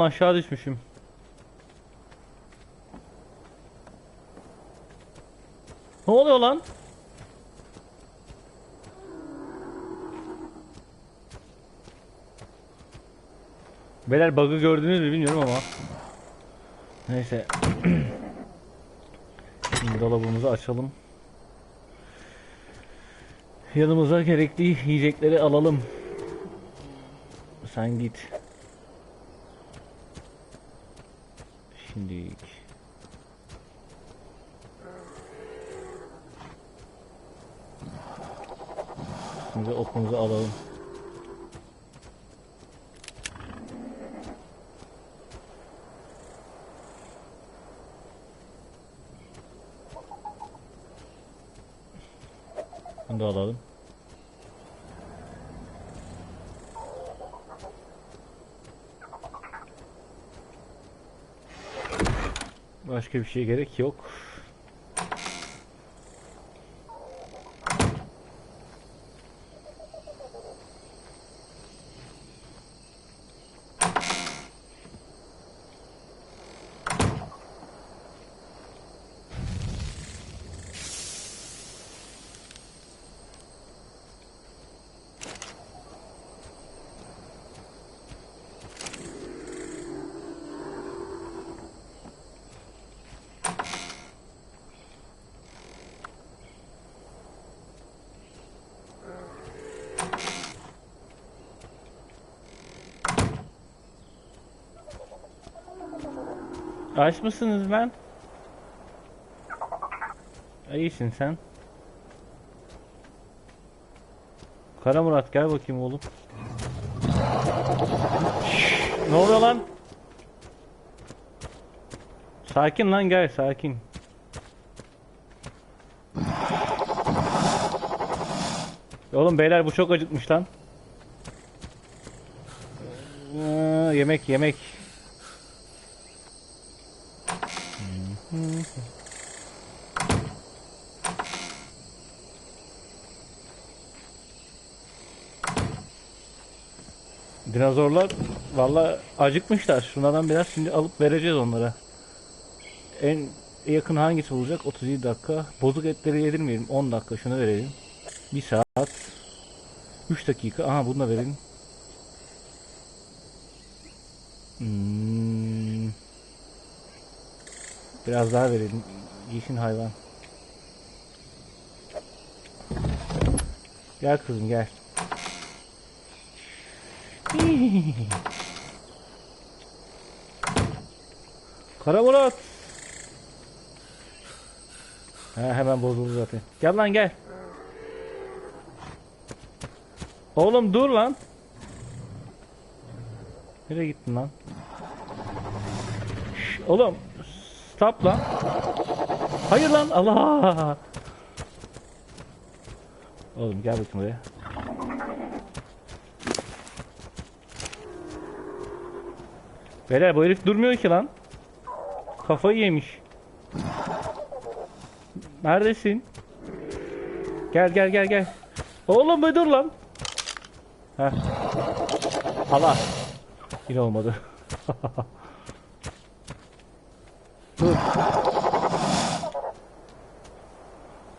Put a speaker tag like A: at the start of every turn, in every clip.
A: aşağı düşmüşüm. Ne oluyor lan? Beyler bug'ı gördünüz mü bilmiyorum ama. Neyse. Şimdi dolabımızı açalım. Yanımıza gerekli yiyecekleri alalım. Sen git. Şimdi Şimdi okumuzu alalım. Bunu da alalım. Başka bir şey gerek yok. Aç mısınız lan? İyisin sen. Kara Murat gel bakayım oğlum. Ne oluyor lan? Sakin lan gel sakin. Oğlum beyler bu çok acıkmış lan. Ee, yemek yemek. Dinozorlar valla acıkmışlar. Şunlardan biraz şimdi alıp vereceğiz onlara. En yakın hangisi olacak? 37 dakika. Bozuk etleri yedirmeyelim. 10 dakika şunu verelim. 1 saat. 3 dakika. Aha bunu da verelim. Hmm. Biraz daha verelim. Yeşil hayvan. Gel kızım gel. Kara Murat. Ha, hemen bozuldu zaten. Gel lan gel. Oğlum dur lan. Nereye gittin lan? Şş, oğlum stop lan. Hayır lan Allah. Oğlum gel bakayım buraya. Beyler bu herif durmuyor ki lan. Kafayı yemiş. Neredesin? Gel gel gel gel. Oğlum bir dur lan. Heh. Allah. Yine olmadı. dur.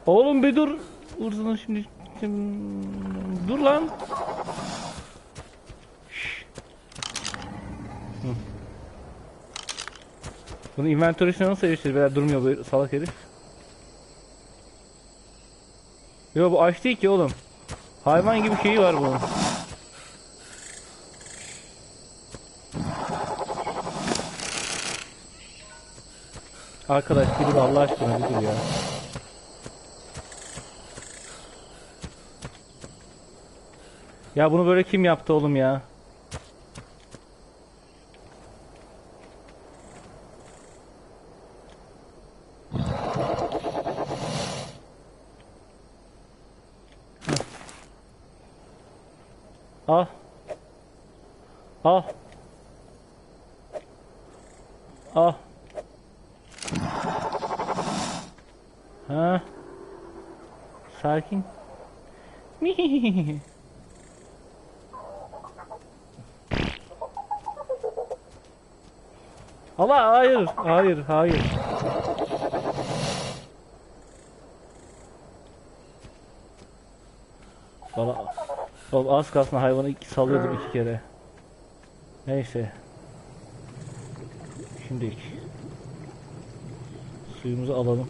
A: Oğlum bir dur. Vursun şimdi. şimdi- Dur lan. Şşş. Hı. Bunu inventory'sine nasıl eriştir? Böyle durmuyor bu salak herif. Yo bu aç değil ki oğlum. Hayvan gibi şeyi var bunun. Arkadaş bir dur Allah aşkına bir ya. Ya bunu böyle kim yaptı oğlum ya? Al. Al. Al. Ha. Sakin. Allah hayır, hayır, hayır. Oğlum az kalsın hayvanı iki, iki kere. Neyse. Şimdi suyumuzu alalım.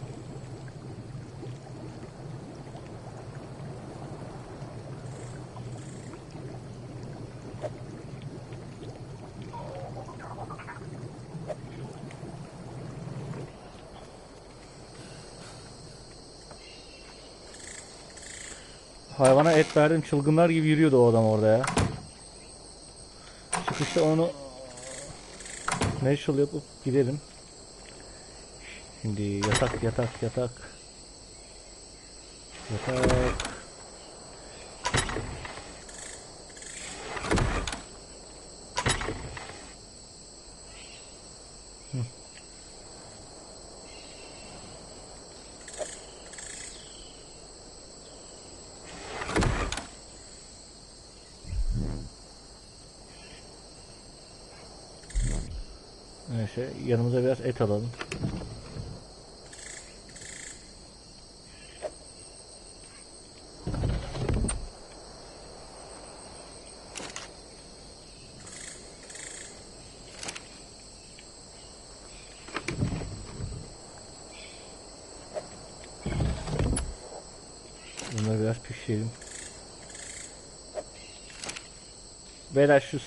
A: Hayvana et verdim çılgınlar gibi yürüyordu o adam orada ya. Çıkışta onu natural yapıp gidelim. Şimdi yatak yatak yatak. Yatak. Neyse yanımıza biraz et alalım. Bunları biraz pişirelim. Beyler şu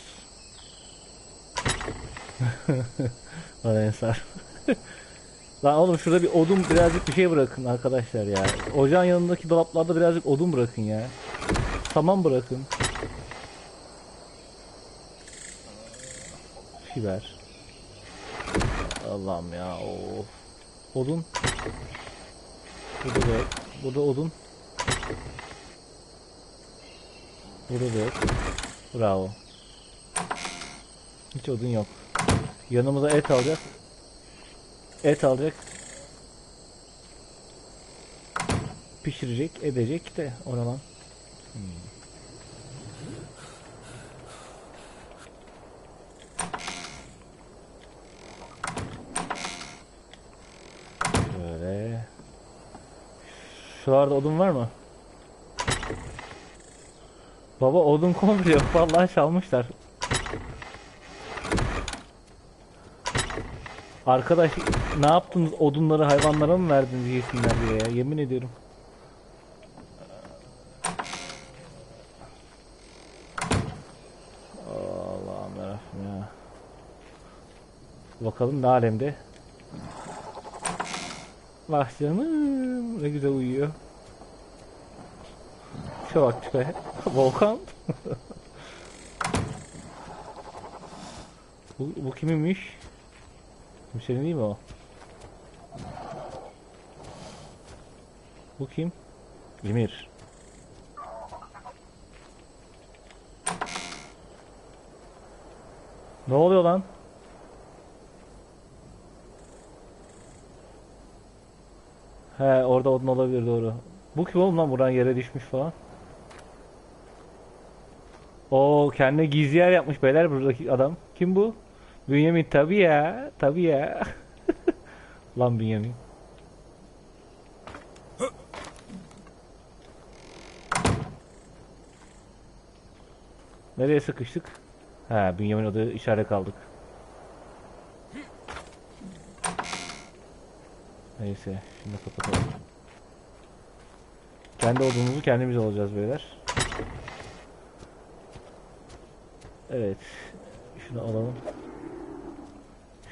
A: Lan Ensar. Lan oğlum şurada bir odun birazcık bir şey bırakın arkadaşlar ya. Ocağın yanındaki dolaplarda birazcık odun bırakın ya. Tamam bırakın. Fiber. Allah'ım ya of. Odun. Burada da. Burada odun. Burada da yok. Bravo. Hiç odun yok. Yanımıza et alacak. Et alacak. Pişirecek, edecek de ona lan. Hmm. Şöyle. Şuralarda odun var mı? Baba odun komple yok. Vallahi çalmışlar. Arkadaş ne yaptınız odunları hayvanlara mı verdiniz yesinler diye ya yemin ediyorum. Allah'ım yarabbim ya. Bakalım ne alemde. Bak canım ne güzel uyuyor. Şu bak tipe. Volkan. bu, bu kiminmiş? Kimsenin değil mi o? Bu kim? Emir. Ne oluyor lan? He orada odun olabilir doğru. Bu kim oğlum lan buradan yere düşmüş falan. O kendine gizli yer yapmış beyler buradaki adam. Kim bu? Bünyamin tabi ya. Tabi ya. Lan Bünyamin. Nereye sıkıştık? Ha Bünyamin odaya işaret kaldık. Neyse şimdi kapatalım. Kendi odumuzu kendimiz alacağız beyler. Evet. Şunu alalım.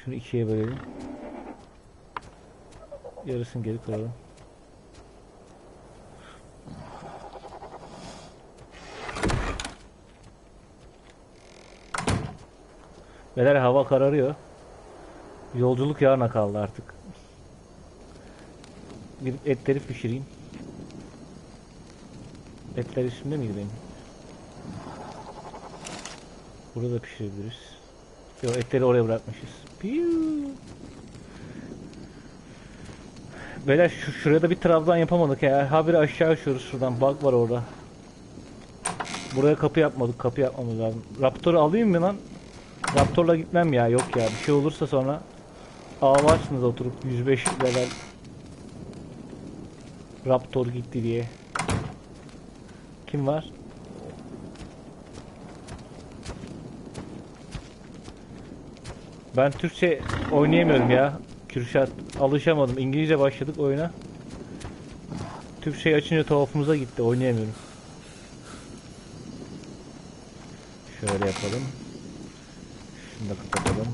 A: Şunu ikiye bölelim. Yarısını geri koyalım. Beyler hava kararıyor. Yolculuk yarına kaldı artık. Gidip etleri pişireyim. Etler üstünde miydi benim? Burada da pişirebiliriz. Yok etleri oraya bırakmışız. Piu. Beyler şu, şuraya da bir trabzan yapamadık ya. Habire aşağı uçuyoruz şuradan. Bug var orada. Buraya kapı yapmadık. Kapı yapmamız lazım. Raptor'u alayım mı lan? Raptor'la gitmem ya. Yok ya. Bir şey olursa sonra ağlarsınız oturup 105 level Raptor gitti diye. Kim var? Ben Türkçe oynayamıyorum ya. Kürşat alışamadım. İngilizce başladık oyuna. Türkçeyi açınca tuhafımıza gitti. Oynayamıyorum. Şöyle yapalım. Şunu da kapatalım.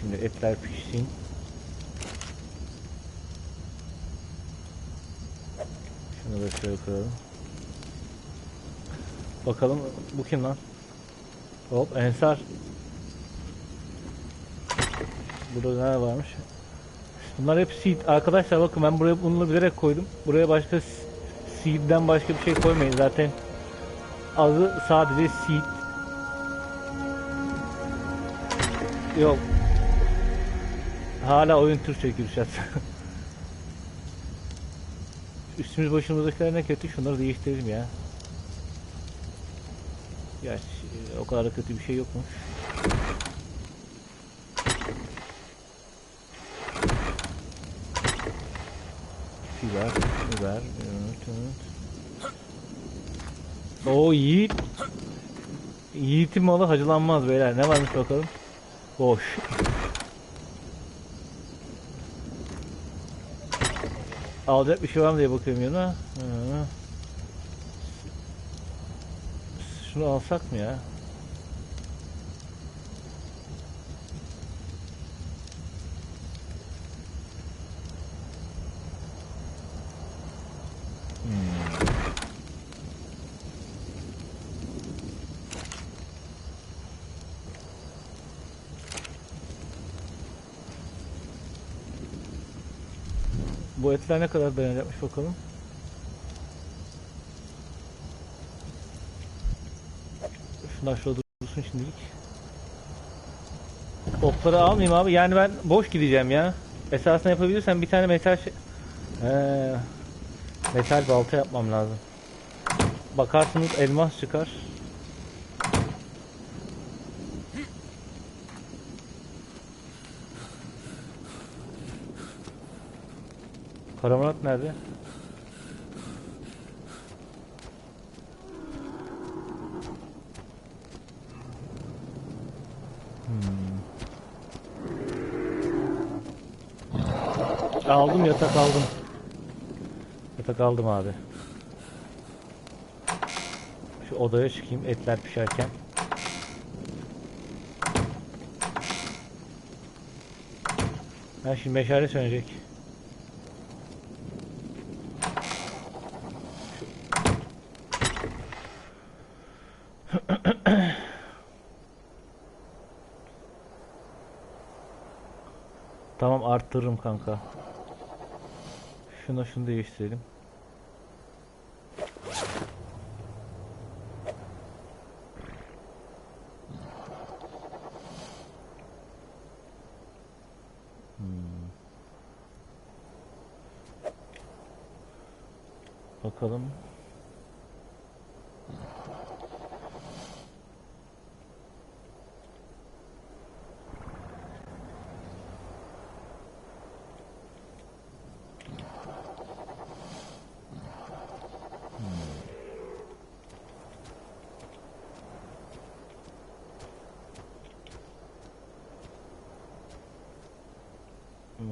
A: Şimdi etler pişsin. Şunu da şöyle koyalım. Bakalım bu kim lan? Hop Ensar. Burada ne varmış? Bunlar hep seed. Arkadaşlar bakın ben buraya bunu bilerek koydum. Buraya başka seed'den başka bir şey koymayın. Zaten adı sadece seed. Yok. Hala oyun Türkçe Kürşat. Üstümüz başımızdakiler ne kötü şunları değiştirelim ya. Gerçi e, o kadar da kötü bir şey yokmuş. Biber, biber, evet, evet. Oo Yiğit. Yiğit'in malı hacılanmaz beyler. Ne varmış bakalım. Boş. Alacak bir şey var mı diye bakıyorum yana. Hı. Şunu alsak mı ya? Hmm. Bu etler ne kadar dayanacakmış bakalım. Şunlar şurada dursun şimdilik. Okları almayayım abi. Yani ben boş gideceğim ya. Esasında yapabilirsem bir tane metal şey... Ee, metal balta yapmam lazım. Bakarsınız elmas çıkar. Karamurat nerede? Aldım yatak aldım. Yatak aldım abi. Şu odaya çıkayım etler pişerken. Ha şimdi meşale sönecek. Tamam arttırırım kanka. Şuna şunu değiştirelim. Hmm. Bakalım.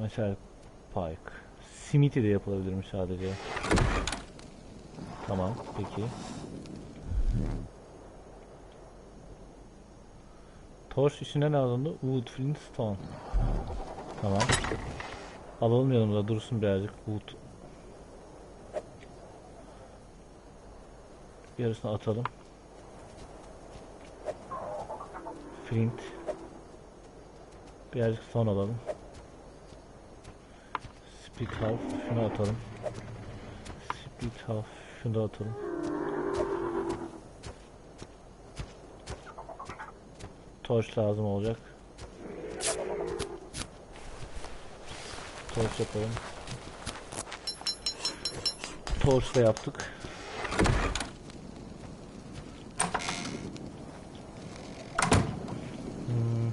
A: Metal Pike. Simiti de yapılabilirmiş sadece. Tamam, peki. Torch içine ne alındı? Wood, flint, stone. Tamam. Alalım yanımıza dursun birazcık wood. Yarısını atalım. Flint. Birazcık stone alalım. Split half şunu atalım. Split half şunu da atalım. Torch lazım olacak. Torch yapalım. Torch da yaptık. Hmm.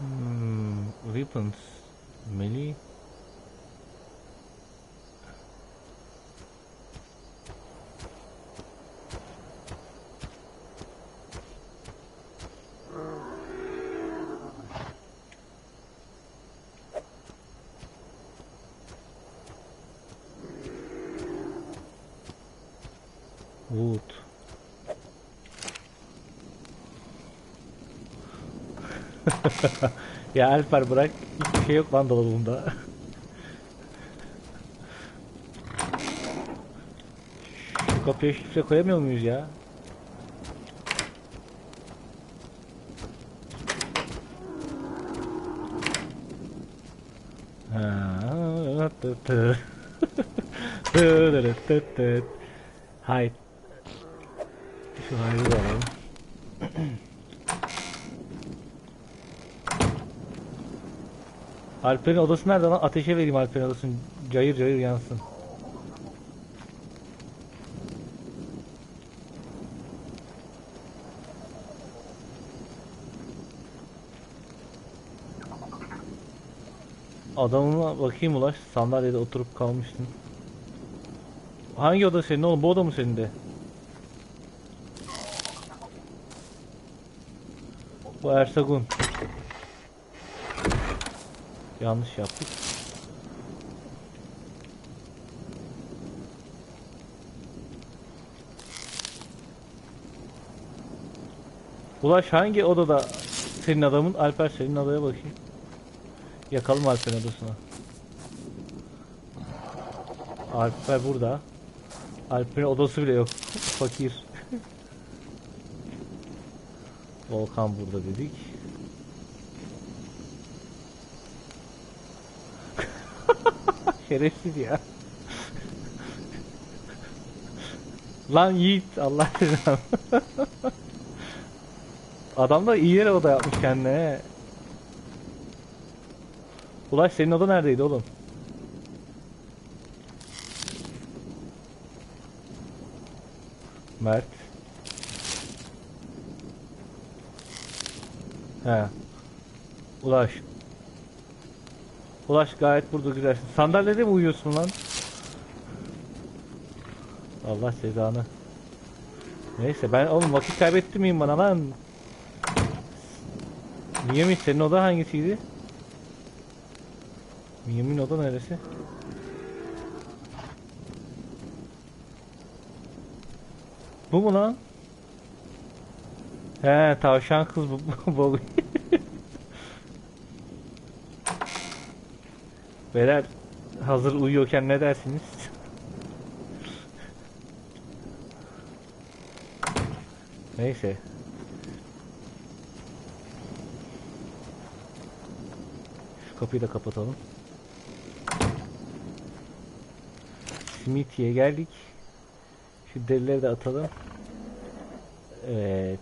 A: Hmm, weapons. Melee. Wood. ya Alper bırak. Hiçbir şey yok lan dolabımda. Şu kapıya şifre koyamıyor muyuz ya? Hayır. Şu hayırı da Alper'in odası nerede lan? Ateşe vereyim Alper'in odasını. Cayır cayır yansın. Adamıma bakayım ulaş. Sandalyede oturup kalmıştın. Hangi oda senin oğlum? Bu oda mı senin de? Bu Ersagun. Yanlış yaptık. Ulaş hangi odada senin adamın? Alper senin odaya bakayım. Yakalım Alper'in odasına. Alper burada. Alper'in odası bile yok. Fakir. Volkan burada dedik. Şerefsiz ya. Lan Yiğit Allah seni Adam da iyi yere oda yapmış kendine. Ulaş senin oda neredeydi oğlum? Mert. He. Ulaş. Ulaş gayet burada güzelsin. Sandalyede mi uyuyorsun lan? Allah cezanı. Neyse ben oğlum vakit kaybettim miyim bana lan? Miyamin senin oda hangisiydi? Miyamin oda neresi? Bu mu lan? He tavşan kız bu. bu. Beyler hazır uyuyorken ne dersiniz? Neyse. Şu kapıyı da kapatalım. Smithy'ye geldik. Şu derileri de atalım. Evet.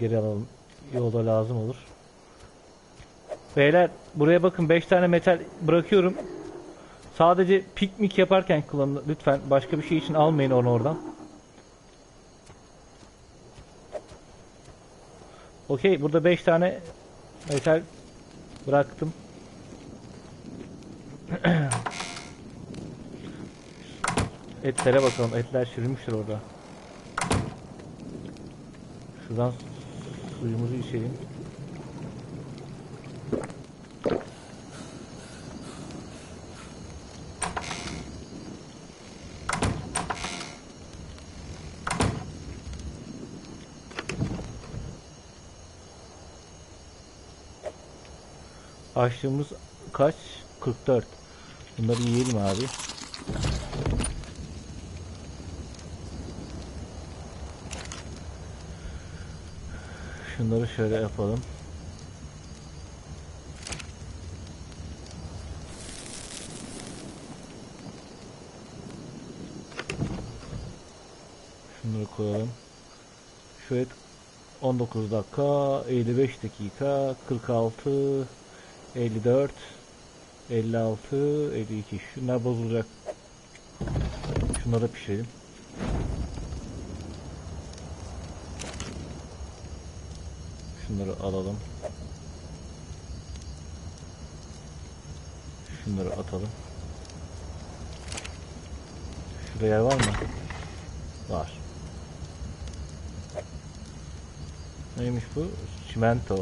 A: Geri alalım. Yolda lazım olur. Beyler buraya bakın 5 tane metal bırakıyorum. Sadece piknik yaparken kullanın lütfen. Başka bir şey için almayın onu oradan. Okey burada 5 tane metal bıraktım. Etlere bakalım. Etler çürümüştür orada. Şuradan suyumuzu içelim. Açlığımız kaç? 44. Bunları yiyelim abi. Şunları şöyle yapalım. Şunları koyalım. Şu et 19 dakika, 55 dakika, 46, 54, 56, 52. Şunlar bozulacak. Şunları pişirelim. Şunları alalım. Şunları atalım. Şurada yer var mı? Var. Neymiş bu? Çimento.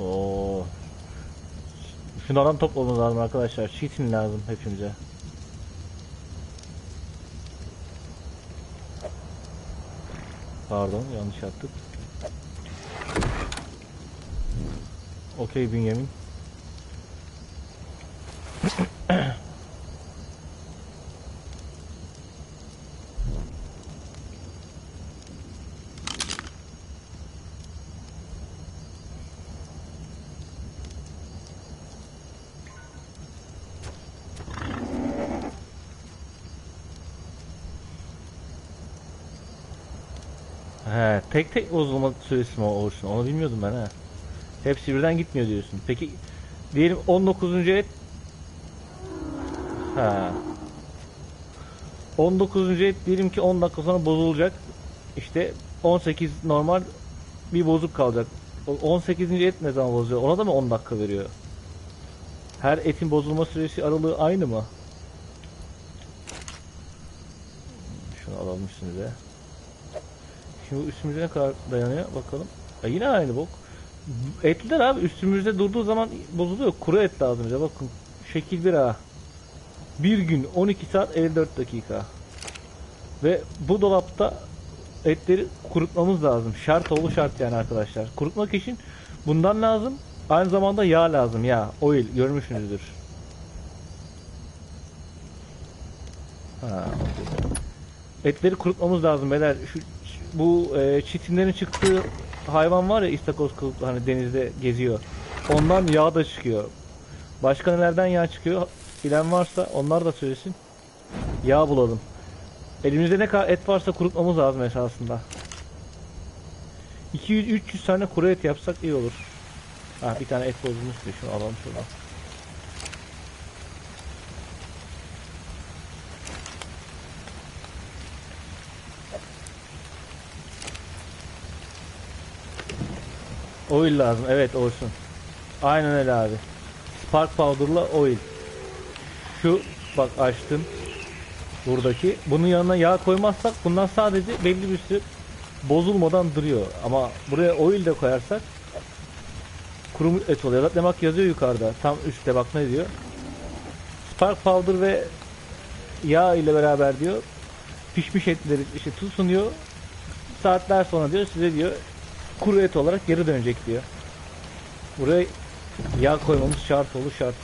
A: Oo. Şunlardan toplamamız lazım arkadaşlar. Çitin lazım hepimize. Pardon yanlış yaptık. Okey Bünyamin. He, tek tek bozulma süresi mi olursun? Onu bilmiyordum ben ha. Hepsi birden gitmiyor diyorsun. Peki diyelim 19. et Ha. 19. et diyelim ki 10 dakika sonra bozulacak. İşte 18 normal bir bozuk kalacak. O 18. et ne zaman bozuyor? Ona da mı 10 dakika veriyor? Her etin bozulma süresi aralığı aynı mı? Şunu alalım üstümüze. Şimdi üstümüze ne kadar dayanıyor bakalım. Ya yine aynı bok. Etler abi üstümüzde durduğu zaman bozuluyor. Kuru et lazım bize bakın. Şekil bir ha. Bir gün 12 saat 54 dakika. Ve bu dolapta etleri kurutmamız lazım. Şart oğlu şart yani arkadaşlar. Kurutmak için bundan lazım. Aynı zamanda yağ lazım. Yağ, oil görmüşsünüzdür. Ha. Etleri kurutmamız lazım beyler. Şu bu e, çitinlerin çıktığı hayvan var ya istakoz kılıklı hani denizde geziyor. Ondan yağ da çıkıyor. Başka nelerden yağ çıkıyor? Bilen varsa onlar da söylesin. Yağ bulalım. Elimizde ne kadar et varsa kurutmamız lazım esasında. 200-300 tane kuru et yapsak iyi olur. Ha bir tane et bozulmuş diye şunu alalım şuradan. Oil lazım. Evet olsun. Aynen öyle abi. Spark powder'la oil. Şu bak açtım. Buradaki. Bunun yanına yağ koymazsak bundan sadece belli bir süre bozulmadan duruyor. Ama buraya oil de koyarsak kuru et oluyor. Zaten bak yazıyor yukarıda. Tam üstte bak ne diyor. Spark powder ve yağ ile beraber diyor pişmiş etleri işte tutun diyor. Saatler sonra diyor size diyor kuru et olarak geri dönecek diyor. Buraya yağ koymamız şart olur şart.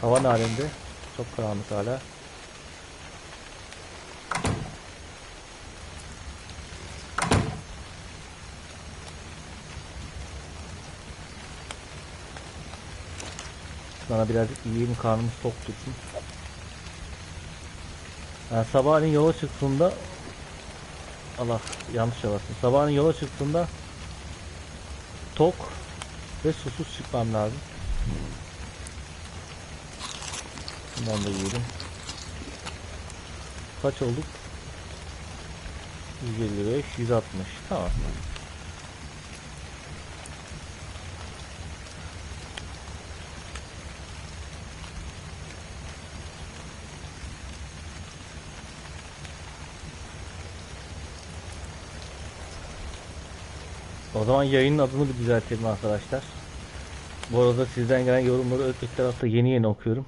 A: Hava halinde? Çok karanlık hala. Bana birazcık yiyelim karnımız tok tutsun. Yani sabahleyin yola çıktığında Allah yanlış yapasın. Sabahleyin yola çıktığında tok ve susuz çıkmam lazım. Bundan da yiyelim. Kaç olduk? 155, 160. Tamam. O zaman yayının adını bir düzeltelim arkadaşlar. Bu arada sizden gelen yorumları öte tarafta yeni yeni okuyorum.